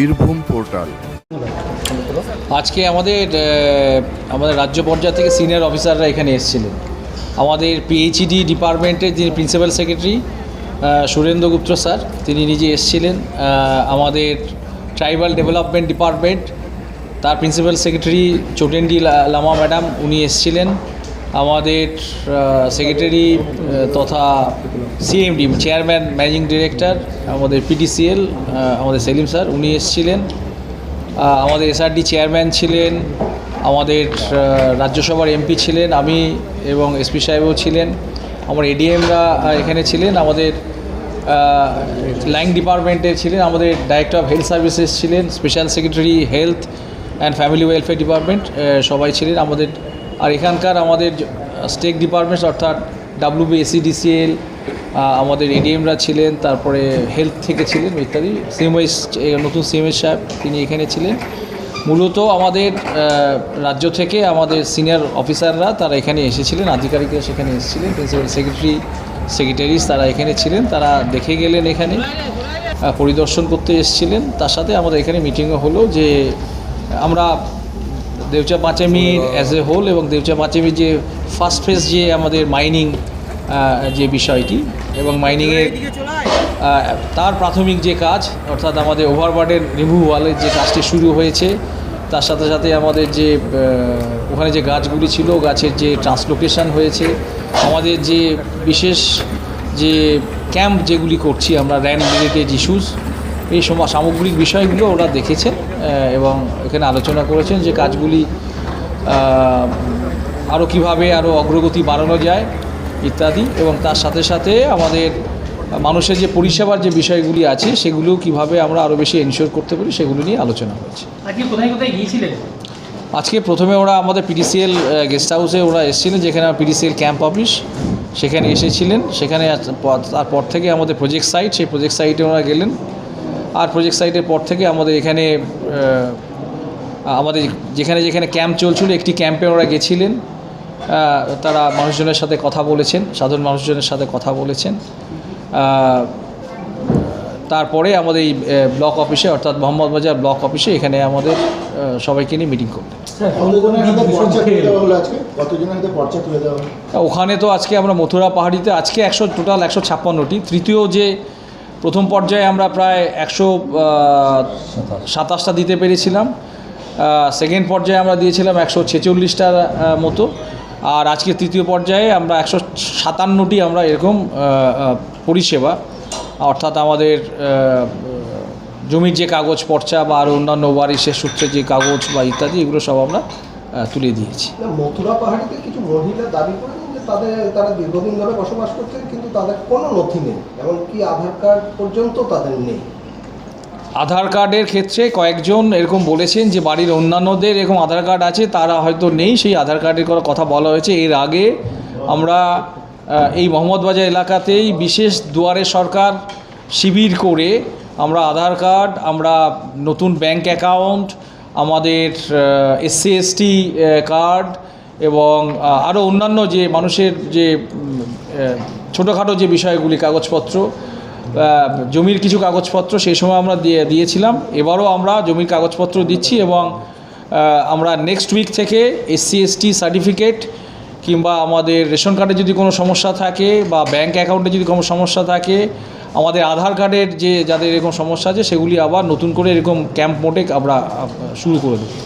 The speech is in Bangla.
বীরভূম পোর্টাল। আজকে আমাদের আমাদের রাজ্য পর্যায় থেকে সিনিয়র অফিসাররা এখানে এসেছিলেন। আমাদের পিএইচডি ডিপার্টমেন্টের যিনি principal secretary Surendra Gupta sir, তিনি নিজে এসেছিলেন। আমাদের ট্রাইবাল ডেভেলপমেন্ট ডিপার্টমেন্ট, তার principal secretary Chotendi Lama madam, উনি এসেছিলেন। আমাদের সেক্রেটারি তথা সিএমডি চেয়ারম্যান ম্যানেজিং ডিরেক্টর আমাদের পিডিসিএল আমাদের সেলিম স্যার, উনি এসেছিলেন। আমাদের এসআরডি চেয়ারম্যান ছিলেন, আমাদের রাজ্যসভার এমপি ছিলেন, আমি এবং এসপি সাহেবও ছিলেন। আমার এডিএমরা এখানে ছিলেন, আমাদের লাইন ডিপার্টমেন্টের ছিলেন, আমাদের ডাইরেক্টর অফ হেলথ সার্ভিসেস ছিলেন special secretary health and family welfare department সবাই ছিলেন, আমাদের আর এখানকার আমাদের স্টেক ডিপার্টমেন্টস অর্থাৎ ডাব্লিউবিএসিডিসিএল আমাদের এডিএমরা ছিলেন, তারপরে হেলথ থেকে ছিলেন, ইত্যাদি। সিএমএস নতুন সিএমএস সাহেব, তিনি এখানে ছিলেন। মূলত আমাদের রাজ্য থেকে আমাদের সিনিয়র অফিসাররা তারা এখানে এসেছিলেন, আধিকারিকরা সেখানে এসেছিলেন, প্রিন্সিপাল সেক্রেটারি, সেক্রেটারিস তারা এখানে ছিলেন, তারা দেখে গেলেন এখানে পরিদর্শন করতে এসেছিলেন। তার সাথে আমাদের এখানে মিটিংও হলো যে আমরা দেউচা পাঁচামির অ্যাজ এ হোল এবং দেউচা পাঁচামির যে ফার্স্ট ফেজ যে আমাদের মাইনিং যে বিষয়টি এবং মাইনিংয়ের তার প্রাথমিক যে কাজ, অর্থাৎ আমাদের ওভারবার্ডের রিমুভালের যে কাজটি শুরু হয়েছে, তার সাথে সাথে আমাদের যে ওখানে যে গাছগুলি ছিল, গাছের যে ট্রান্সলোকেশন হয়েছে, আমাদের যে বিশেষ যে ক্যাম্প যেগুলি করছি আমরা র্যান রিলেটেড ইস্যুস এই সম সামগ্রিক বিষয়গুলো ওরা দেখেছেন এবং এখানে আলোচনা করেছেন যে কাজগুলি আরও কীভাবে আরও অগ্রগতি বাড়ানো যায় ইত্যাদি। এবং তার সাথে সাথে আমাদের মানুষের যে পরিষেবার যে বিষয়গুলি আছে সেগুলো কীভাবে আমরা আরও বেশি এনশিওর করতে পারি সেগুলো নিয়ে আলোচনা হয়েছে। আজকে প্রথমে ওরা আমাদের পিডিসিএল গেস্ট হাউসে ওরা এসেছিলেন যেখানে পিডিসিএল ক্যাম্প অফিস সেখানে এসেছিলেন। সেখানে তারপর থেকে আমাদের প্রজেক্ট সাইট সেই প্রজেক্ট সাইটে ওরা গেলেন। আর প্রজেক্ট সাইটের পর থেকে আমাদের এখানে আমাদের যেখানে যেখানে ক্যাম্প চলছিল একটি ক্যাম্পে ওরা গেছিলেন। তারা মানুষজনের সাথে কথা বলেছেন সাধারণ মানুষজনের সাথে কথা বলেছেন। তারপরে আমাদের এই ব্লক অফিসে অর্থাৎ মোহাম্মদ বাজার ব্লক অফিসে এখানে আমাদের সবাইকে নিয়ে মিটিং করলেন। ওখানে তো আজকে আমরা মথুরা পাহাড়িতে আজকে একশো টোটাল একশো ছাপ্পান্নটি। তৃতীয় যে প্রথম পর্যায়ে আমরা প্রায় একশো সাতাশটা দিতে পেরেছিলাম। সেকেন্ড পর্যায়ে আমরা দিয়েছিলাম একশো ছেচল্লিশটার মতো। আর আজকে তৃতীয় পর্যায়ে আমরা একশো সাতান্নটি আমরা এরকম পরিষেবা, অর্থাৎ আমাদের জমির যে কাগজ পর্চা বা আরও অন্যান্য ওয়ারিশের সূত্রে যে কাগজ বা ইত্যাদি, এগুলো সব আমরা তুলে দিয়েছি। মথুরা পাহাড়িতে কিছু মহিলা দাবি করেন? যে তাদের, তারা দীর্ঘদিন ধরে বসবাস করছেন কিন্তু তাদের কোনো নথি নেই, এমনকি আধার কার্ড পর্যন্ত তাদের নেই। আধার কার্ডের ক্ষেত্রে কয়েকজন এরকম বলেছেন যে, বাড়ির অন্যান্যদের এরকম আধার কার্ড আছে, তারা হয়তো নেই, সেই আধার কার্ডের কোনো কথা বলা হয়েছে। এর আগে আমরা এই মোহাম্মদবাজার এলাকাতেই বিশেষ দুয়ারে সরকার শিবির করে আমরা আধার কার্ড, আমরা নতুন ব্যাংক অ্যাকাউন্ট, আমাদের এসসি, এসটি কার্ড এবং আরও অন্যান্য যে মানুষের যে ছোটোখাটো যে বিষয়গুলি, কাগজপত্র জমির কিছু কাগজপত্র সেই সময় আমরা দিয়ে, দিয়েছিলাম। এবারও আমরা জমির কাগজপত্র দিচ্ছি এবং আমরা নেক্সট উইক থেকে এসসি এসটি সার্টিফিকেট কিংবা আমাদের রেশন কার্ডে যদি কোনো সমস্যা থাকে বা ব্যাংক অ্যাকাউন্টে যদি কোনো সমস্যা থাকে, আমাদের আধার কার্ডের যে, যাদের এরকম সমস্যা আছে, সেগুলি আবার নতুন করে এরকম ক্যাম্প মোটে আমরা শুরু করে দেবো।